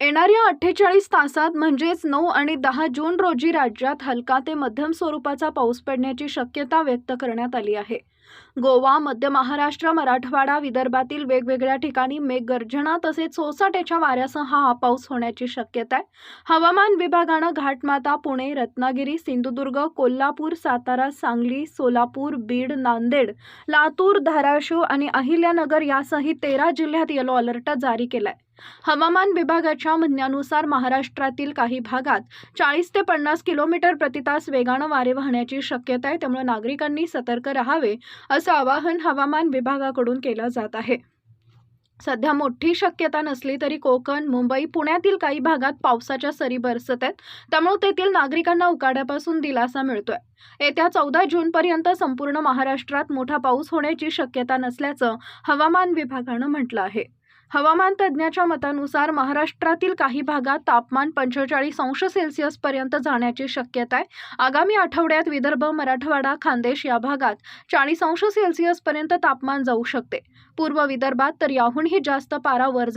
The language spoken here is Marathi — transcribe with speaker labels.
Speaker 1: येणाऱ्या अठ्ठेचाळीस तासात म्हणजेच नऊ आणि दहा जून रोजी राज्यात हलका ते मध्यम स्वरूपाचा पाऊस पडण्याची शक्यता व्यक्त करण्यात आली आहे. गोवा मध्य महाराष्ट्र मराठवाडा विदर्भातील वेगवेगळ्या ठिकाणी मेघगर्जना तसेच सोसाट्याच्या वाऱ्यासह हा पाऊस होण्याची शक्यता आहे. हवामान विभागानं घाटमाता पुणे रत्नागिरी सिंधुदुर्ग कोल्हापूर सातारा सांगली सोलापूर बीड नांदेड लातूर धाराशिव आणि अहिल्यानगर यासह तेरा जिल्ह्यात येलो अलर्ट जारी केलाय. हवामान विभागाच्या म्हणण्यानुसार महाराष्ट्रातील काही भागात चाळीस ते पन्नास किलोमीटर प्रतितास वेगानं वारे वाहण्याची शक्यता आहे. त्यामुळे नागरिकांनी सतर्क राहावे असं आवाहन हवामान विभागाकडून केलं जात आहे. सध्या मोठी शक्यता नसली तरी कोकण मुंबई पुण्यातील काही भागात पावसाच्या सरी बरसत आहेत. त्यामुळे तेथील नागरिकांना उकाड्यापासून दिलासा मिळतोय. येत्या चौदा जूनपर्यंत संपूर्ण महाराष्ट्रात मोठा पाऊस होण्याची शक्यता नसल्याचं हवामान विभागानं म्हटलं आहे. हवामान तज्ज्ञाच्या मतानुसार महाराष्ट्रातील काही भागात तापमान पंचेचाळीस अंश सेल्सिअस पर्यंत जाण्याची शक्यता आहे. आगामी आठवड्यात विदर्भ मराठवाडा खानदेश या भागात चाळीस अंश सेल्सिअस पर्यंत तापमान जाऊ शकते. पूर्व विदर्भात तर याहूनही जास्त पारा वर